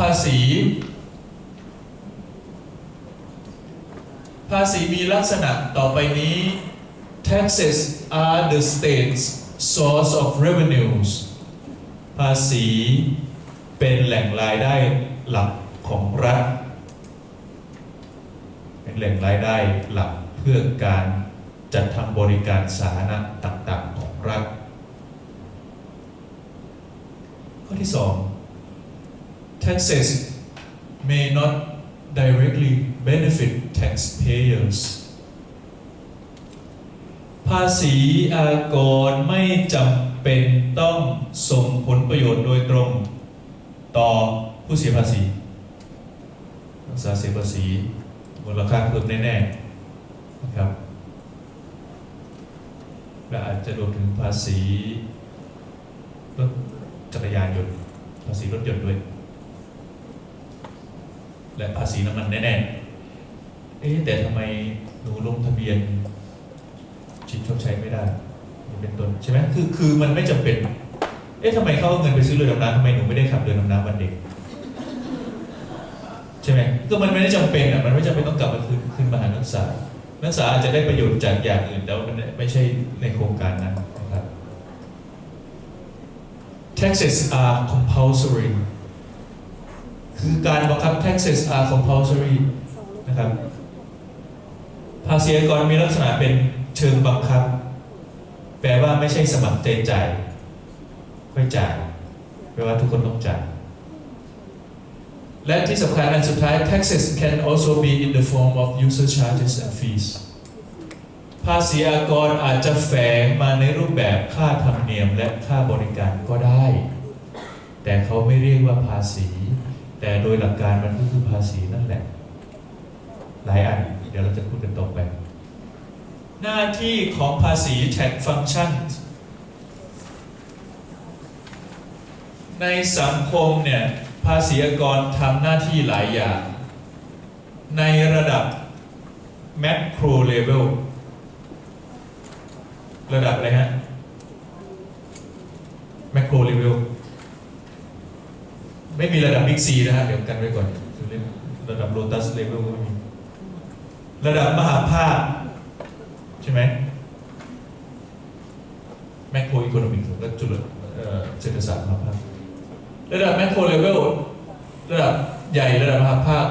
ภาษี ภาษีมีลักษณะต่อไปนี้ taxes are the state's source of revenues ภาษีเป็นแหล่งรายได้หลักของรัฐ เป็นแหล่งรายได้หลักเพื่อการจัดทำบริการสาธารณะต่าง ๆ ของรัฐ ข้อที่2 taxes may not directly benefit taxpayers ภาษีอากรไม่จำเป็นต้องส่งผลประโยชน์โดยตรง ต่อผู้เสียภาษีรักษาเสียภาษีมูลค่าเพิ่มแน่ๆนะครับและอาจจะรวมถึงภาษีรถจักรยานยนต์ภาษีรถยนต์ด้วย และภาษีน้ำมันแน่ๆ เอ๊ะแต่ทำไมหนูลงทะเบียนชิปชดใช้ไม่ได้เป็นต้นใช่ไหมคือคือมันไม่จำเป็น เอ๊ะทำไมเขาเอาเงินไปซื้อเรือดำน้ำทำไมหนูไม่ได้ขับเรือดำน้ำวันเด็กใช่ไหมก็มันไม่ได้จำเป็นอะมันไม่จำเป็นต้องกลับมาคืนคืนมหานักศึกษานักศึกษาอาจจะได้ประโยชน์จากอย่างอื่นแต่ว่ามันไม่ใช่ในโครงการนั้นนะครับ taxes are compulsory คือการบังคับ taxes are compulsory นะครับ ภาษีอากรมีลักษณะเป็นเชิงบังคับ แปลว่าไม่ใช่สมัครใจจ่ายค่อยจ่ายแปลว่าทุกคนต้องจ่ายและที่สำคัญอันสุดท้าย taxes can also be in the form of user charges and fees ภาษีอากรอาจจะแฝงมาในรูปแบบค่าธรรมเนียมและค่าบริการก็ได้ แต่เขาไม่เรียกว่าภาษี แต่โดยหลักการมันก็คือภาษีนั่นแหละ หลายอัน เดี๋ยวเราจะพูดกันต่อไป หน้าที่ของภาษี tax function ในสังคมเนี่ย ภาษีกรทำหน้าที่หลายอย่าง ในระดับ macro level ระดับอะไรฮะ macro level ไม่มีระดับ big C นะฮะเดี๋ยวกันไว้ก่อนระดับ lotus level ก็ไม่มีระดับมหาภาคใช่ไหม macro economics ก็จุลเอ่อเศรษฐศาสตร์มหาภาคระดับ macro level ระดับใหญ่ระดับมหาภาค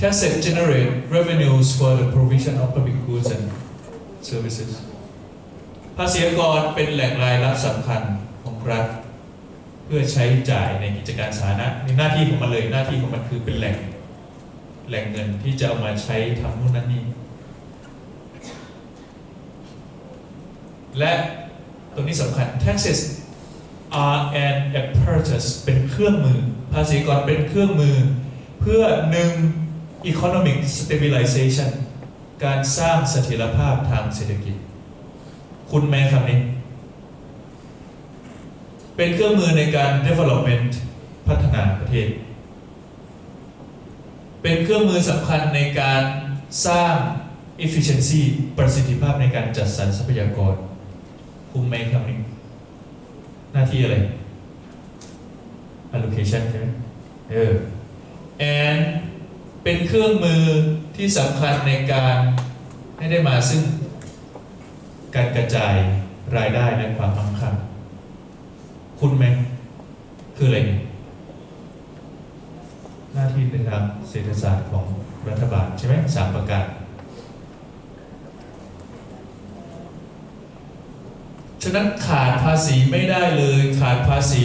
taxes generate revenues for the provision of public goods and services ภาษีอากรเป็นแหล่งรายรับสำคัญของรัฐเพื่อใช้จ่ายในกิจการสาธารณะในหน้าที่ของมันเลยหน้าที่ของมันคือเป็นแหล่งแหล่งเงินที่จะเอามาใช้ทำนู่นนั่นนี่และตรงนี้สำคัญ taxes are an apparatus เป็นเครื่องมือ ภาษีก่อนเป็นเครื่องมือ เพื่อหนึ่ง economic stabilization การสร้างเสถียรภาพทางเศรษฐกิจ คุณแม่คำนี้ เป็นเครื่องมือในการ development พัฒนาประเทศ เป็นเครื่องมือสำคัญในการสร้าง efficiency ประสิทธิภาพในการจัดสรรทรัพยากร คุณแม่คำนี้หน้าที่อะไร allocation ใช่ไหมเออ and เป็นเครื่องมือที่สำคัญในการให้ได้มาซึ่งการกระจายรายได้และความมั่งคั่ง คุณไหมคืออะไรหน้าที่ในทางเศรษฐศาสตร์ของรัฐบาลใช่ไหมสามประการฉะนั้นขาดภาษีไม่ได้เลยขาดภาษี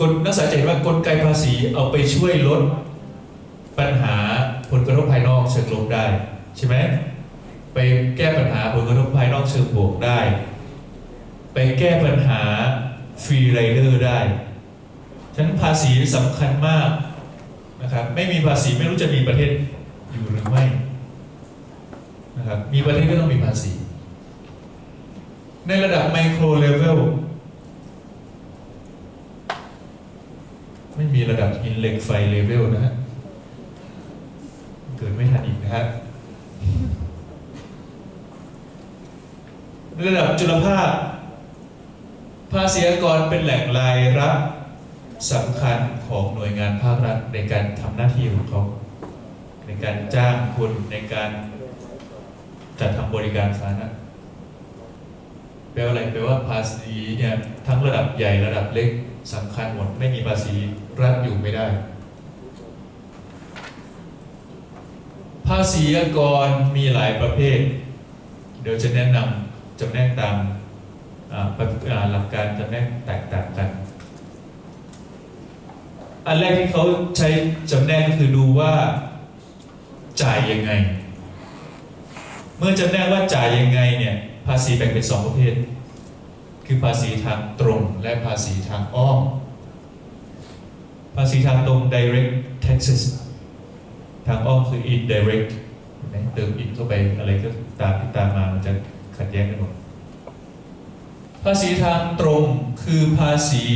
กลนักศึกษาจะเห็นว่ากลไกภาษีเอาไปช่วยลดปัญหาผลกระทบภายนอกเชิงลบได้ ใช่ไหมไปแก้ปัญหาผลกระทบภายนอกเชิงบวกได้ ไปแก้ปัญหา ฟรีไรเดอร์ได้ฉะนั้นภาษีสำคัญมากนะครับไม่มีภาษีไม่รู้จะมีประเทศอยู่หรือไม่นะครับมีประเทศก็ต้องมีภาษี ในระดับไมโครเลเวลไม่มีระดับหินเหล็กไฟเลเวลนะฮะเกิดไม่ทันอีกนะฮะระดับจุลภาค ภาษีอากรเป็นแหล่งรายรับสำคัญของหน่วยงานภาครัฐในการทำหน้าที่ของเขา ในการจ้างคนในการจัดทำบริการสาธารณะแปลว่าอะไรแปลว่าภาษีเนี่ยทั้งระดับใหญ่ระดับเล็กสำคัญหมดไม่มีภาษีรัฐอยู่ไม่ได้ ภาษีอากรมีหลายประเภท เดี๋ยวจะแนะนำจำแนกตามปฏิอ่า หลักการจำแนกแตกต่างกัน อันแรกที่เขาใช้จำแนกก็คือดูว่าจ่ายยังไง เมื่อจำแนกว่าจ่ายยังไงเนี่ยภาษีแบ่งเป็นสองประเภท คือภาษีทางตรงและภาษีทางอ้อม ภาษีทางตรง direct taxes ทางอ้อมคือ indirect เห็นไหมเติม in เข้าไปอะไรก็ตามที่ตามมามันจะขัดแย้งกันหมด ภาษีทางตรงคือภาษี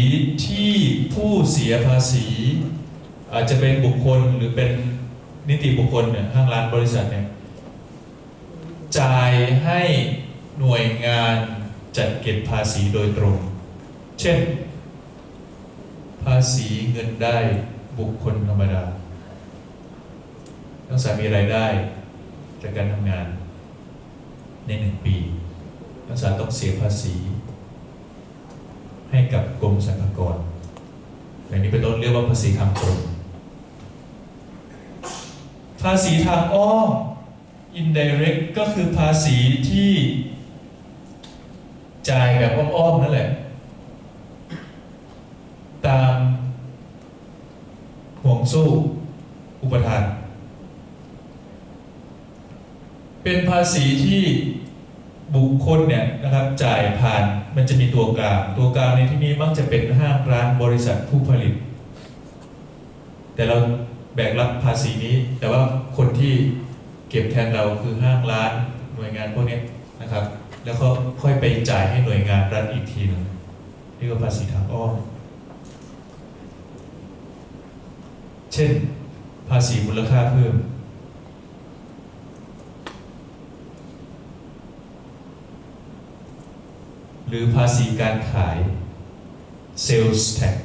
ที่ผู้เสียภาษี อาจจะเป็นบุคคลหรือเป็นนิติบุคคลเนี่ยห้างร้านบริษัทเนี่ยจ่ายให้หน่วยงานจัดเก็บภาษีโดยตรง เช่น ภาษีเงินได้บุคคลธรรมดานักศึกษามีรายได้จากการทำงานในหนึ่งปี นักศึกษาต้องเสียภาษี ให้กับกรมสรรพากรอย่างนี้เป็นต้นเรียกว่าภาษีทางตรงภาษีทางอ้อม indirect ก็คือภาษีที่จ่ายแบบอ้อมๆนั่นแหละ ตามห่วงสู้อุปทาน เป็นภาษีที่ บุคคลเนี่ยนะครับจ่ายผ่านมันจะมีตัวกลางตัวกลางในที่นี้มักจะเป็นห้างร้านบริษัทผู้ผลิต แต่เราแบกรับภาษีนี้ แต่ว่าคนที่เก็บแทนเราคือห้างร้านหน่วยงานพวกนี้นะครับ แล้วก็ค่อยไปจ่ายให้หน่วยงานรัฐอีกทีหนึ่งนี่ก็ภาษีทางอ้อมเช่น ภาษีมูลค่าเพิ่ม หรือภาษีการขาย sales tax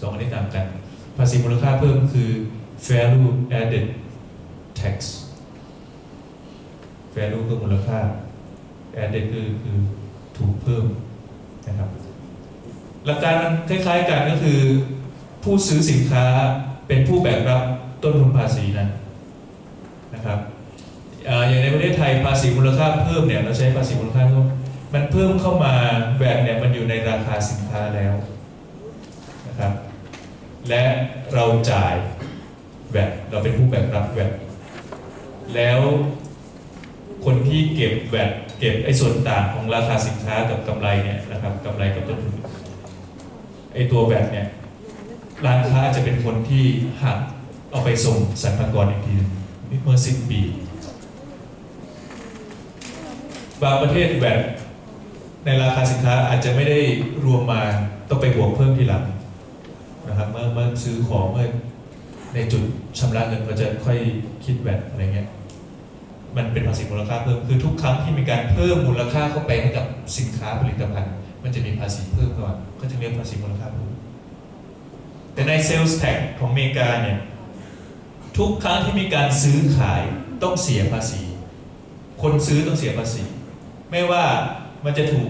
สองอันนี้ต่างกัน ภาษีมูลค่าเพิ่มคือ value added tax value คือมูลค่า added คือคือถูกเพิ่มนะครับ หลักการมันคล้ายๆกันก็คือ ผู้ซื้อสินค้าเป็นผู้แบกรับต้นทุนภาษีนั้นนะครับอย่างในประเทศไทยภาษีมูลค่าเพิ่มเนี่ยเราใช้ภาษีมูลค่า มันเพิ่มเข้ามาแบตเนี่ยมันอยู่ในราคาสินค้าแล้วนะครับ และเราจ่ายแบตเราเป็นผู้แบกรับแบตแล้วคนที่เก็บแบตเก็บไอ้ส่วนต่างของราคาสินค้ากับกำไรเนี่ยนะครับกำไรกับต้นทุนไอ้ตัวแบตเนี่ยร้านค้าจะเป็นคนที่หักเอาไปส่งสรรพากรอีกทีนึงเมื่อสิบปี บางประเทศแบบ ในราคาสินค้าอาจจะไม่ได้รวมมาต้องไปบวกเพิ่มทีหลังนะครับเมื่อเมื่อซื้อของเมื่อในจุดชำระเงินก็จะค่อยคิดแบบอะไรเงี้ยมันเป็นภาษีมูลค่าเพิ่มคือทุกครั้งที่มีการเพิ่มมูลค่าเข้าไปให้กับสินค้าผลิตภัณฑ์ มันจะมีภาษีเพิ่มก่อนก็จะเรียกภาษีมูลค่าเพิ่มแต่ใน Sales Tax ของอเมริกาเนี่ยทุกครั้งที่มีการซื้อขายต้องเสียภาษี คนซื้อต้องเสียภาษี ไม่ว่า มันจะถูก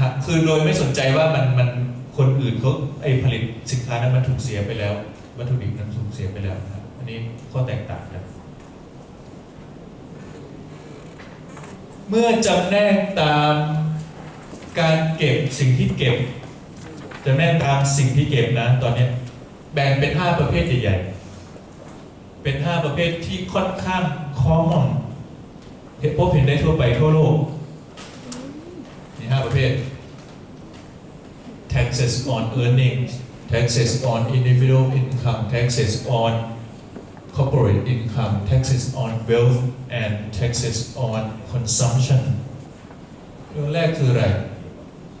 หักคือโดยไม่สนใจว่ามันมันคนอื่นเขาไอผลิตสินค้านั้นมันถูกเสียไปแล้ว วัตถุดิบนั้นถูกเสียไปแล้วนะอันนี้ข้อแตกต่างกันเมื่อจำแนกตามการเก็บสิ่งที่เก็บจะแม่นตามสิ่งที่เก็บนะ ตอนนี้แบ่งเป็น 5 ประเภทใหญ่ๆเป็น 5 ประเภทที่ค่อนข้างคอมมอน พบเห็นได้ทั่วไปทั่วโลกนี่5ประเภท taxes on earnings taxes on individual income taxes on corporate income taxes on wealth and taxes on consumption เรื่องแรกคืออะไร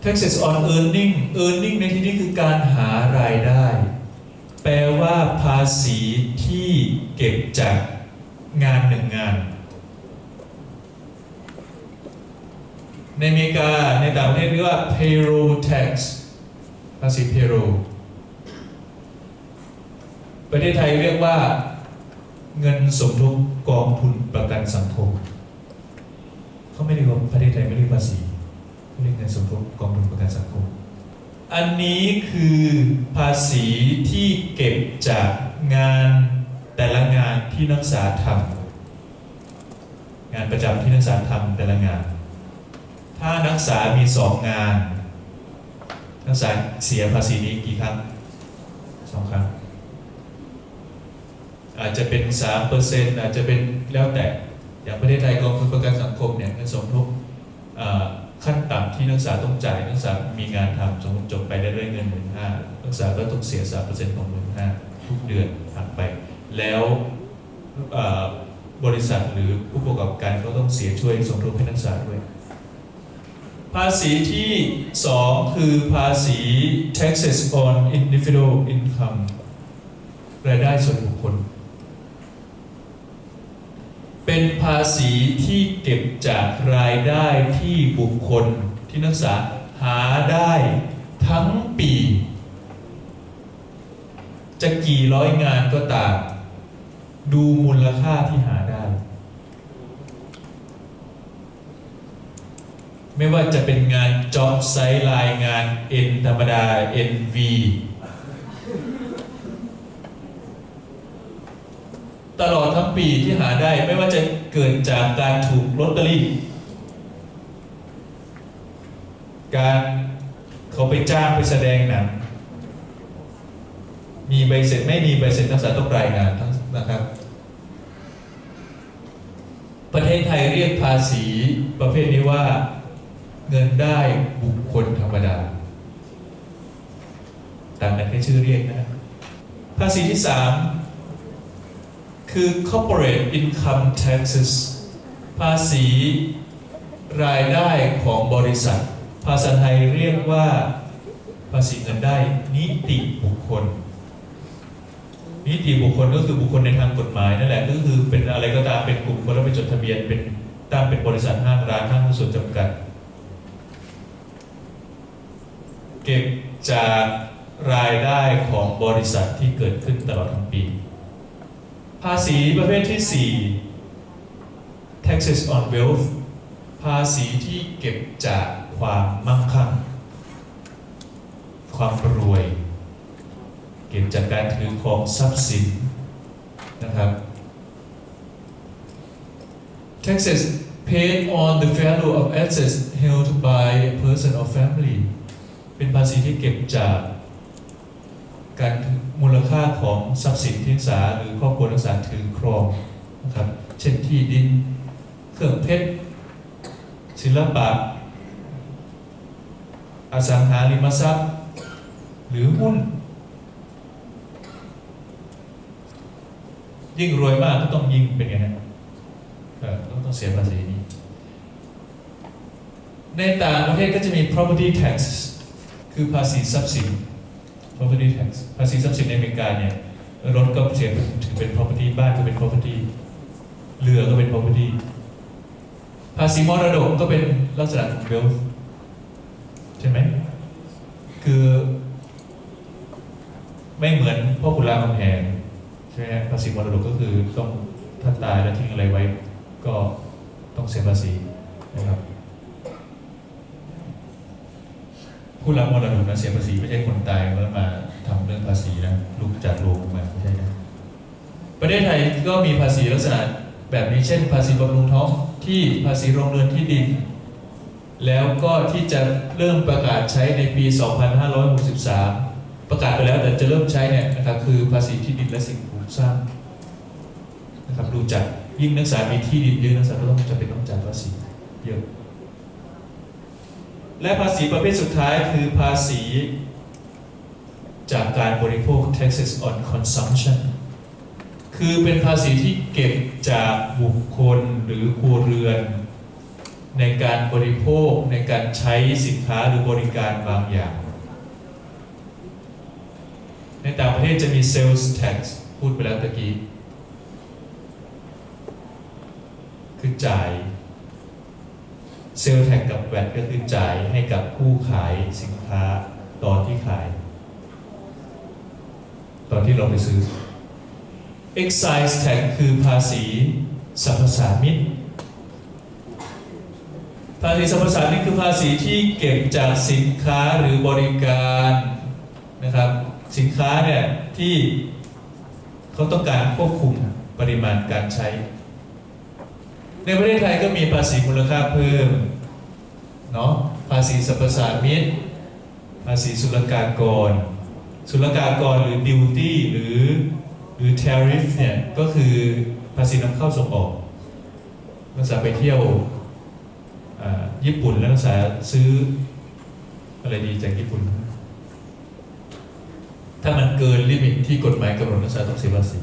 taxes on earning earning ในที่นี้คือการหารายได้ แปลว่าภาษีที่เก็บจากงานหนึ่งงาน ในอเมริกาในต่างประเทศเรียกว่า payroll tax ภาษีเพโรประเทศไทยเรียกว่าเงินสมทบกองทุนประกันสังคมเขาไม่เรียกว่าประเทศไทยไม่เรียกภาษีเขาเรียกเงินสมทบกองทุนประกันสังคม อันนี้คือภาษีที่เก็บจากงานแต่ละงานที่นักศึกษาทำงานประจำที่นักศึกษาทำแต่ละงาน ถ้านักศึกษามีสองงาน นักศึกษาเสียภาษีนี้กี่ครั้งสองครั้งอาจจะเป็นสามเปอร์เซ็นต์อาจจะเป็นแล้วแต่อย่างประเทศไทยกองทุนประกันสังคมเนี่ยเงินสมทบขั้นต่ำที่นักศึกษาต้องจ่ายนักศึกษามีงานทำสมมติจบไปได้ด้วยเงินหมื่นห้านักศึกษาก็ต้องเสียสามเปอร์เซ็นต์ของหมื่นห้าทุกเดือนหักไป แล้วบริษัทหรือผู้ประกอบการก็ต้องเสียช่วยสมทบให้นักศึกษาด้วย ภาษีที่ 2 คือภาษี taxes on individual income รายได้ส่วนบุคคล เป็นภาษีที่เก็บจากรายได้ที่บุคคลที่นักศึกษาหาได้ทั้งปี จะกี่ร้อยงานก็ตาม ดูมูลค่าที่หาได้ ไม่ว่าจะเป็นงาน job site รายงาน N ธรรมดา NV ตลอดทั้งปีที่หาได้ไม่ว่าจะเกิดจากการถูกลอตเตอรี่ การเขาไปจ้างไปแสดงหนังมีใบเสร็จไม่มีใบเสร็จนักศึกษาต้องรายงานทั้งนะครับ ประเทศไทยเรียกภาษีประเภทนี้ว่า เงินได้บุคคลธรรมดาต่างกันแค่ชื่อเรียกนะภาษีที่3คือ corporate income taxes ภาษีรายได้ของบริษัท ภาษาไทยเรียกว่า ภาษีเงินได้นิติบุคคล นิติบุคคลก็คือบุคคลในทางกฎหมายนั่นแหละก็คือเป็นอะไรก็ตามเป็นกลุ่มคนแล้วไปจดทะเบียนเป็นตั้งเป็นบริษัทห้างร้านห้างส่วนจำกัด เก็บจากรายได้ของบริษัทที่เกิดขึ้นตลอดทั้งปี ภาษีประเภทที่ 4 taxes on wealth ภาษีที่เก็บจากความมั่งคั่ง ความรวย เก็บจากการถือครองทรัพย์สินนะครับ taxes paid on the value of assets held by a person or family เป็นภาษีที่เก็บจากการมูลค่าของทรัพย์สินที่นักศึกษาหรือครอบครัวนักศึกษาถือครองนะครับ เช่นที่ดิน เครื่องเพชร ศิลปะ อสังหาริมทรัพย์ หรือหุ้น ยิ่งรวยมากก็ต้องยิ่งเป็นไงฮะเออต้องต้องเสียภาษีนี้ ในต่างประเทศก็จะมี property tax คือภาษีทรัพย์สิน property tax ภาษีทรัพย์สินในอเมริกาเนี่ยรถก็เสียถือเป็น property บ้านก็เป็น property เรือก็เป็น property ภาษีมรดกก็เป็นลักษณะของ wealth ใช่ไหมคือไม่เหมือนพ่อขุนรามคำแหงใช่ไหมภาษีมรดกก็คือต้องถ้าตายแล้วทิ้งอะไรไว้ ก็ต้องเสียภาษีนะครับ ผู้รับมรดกนะเสียภาษีไม่ใช่คนตายแล้วมาทำเรื่องภาษีนะลุกจากโรงมาไม่ใช่นะประเทศไทยก็มีภาษีลักษณะแบบนี้เช่น ภาษีบำรุงท้องที่ภาษีโรงเรือนที่ดิน แล้วก็ที่จะเริ่มประกาศใช้ในปี 2563 ประกาศไปแล้วแต่จะเริ่มใช้เนี่ยนะครับคือภาษีที่ดินและสิ่งปลูกสร้างนะครับดูจากยิ่งนักศึกษามีที่ดินเยอะนักศึกษาก็ต้องจะเป็นต้องจ่ายภาษีเยอะ และภาษีประเภทสุดท้ายคือภาษีจากการบริโภค taxes on consumption คือเป็นภาษีที่เก็บจากบุคคลหรือครัวเรือน ในการบริโภคในการใช้สินค้าหรือบริการบางอย่าง ในต่างประเทศจะมี sales tax พูดไปแล้วตะกี้ คือจ่าย เซลล์แท็กกับแวดก็คือจ่ายให้กับผู้ขายสินค้าตอนที่ขาย ตอนที่เราไปซื้อ excise tax คือภาษีสรรพสามิตภาษีสรรพสามิตคือภาษีที่เก็บจากสินค้าหรือบริการนะครับ สินค้าเนี่ยที่เขาต้องการควบคุมปริมาณการใช้ ในประเทศไทยก็มีภาษีมูลค่าเพิ่มเนาะภาษีสรรพสามิตภาษีศุลกากร ศุลกากรหรือ duty หรือหรือ tariff เนี่ยก็คือภาษีนำเข้าส่งออกนักศึกษาไปเที่ยวญี่ปุ่นแล้วนักศึกษาซื้ออะไรดีจากญี่ปุ่น ถ้ามันเกินลิมิตที่กฎหมายกำหนดนักศึกษาต้องเสียภาษี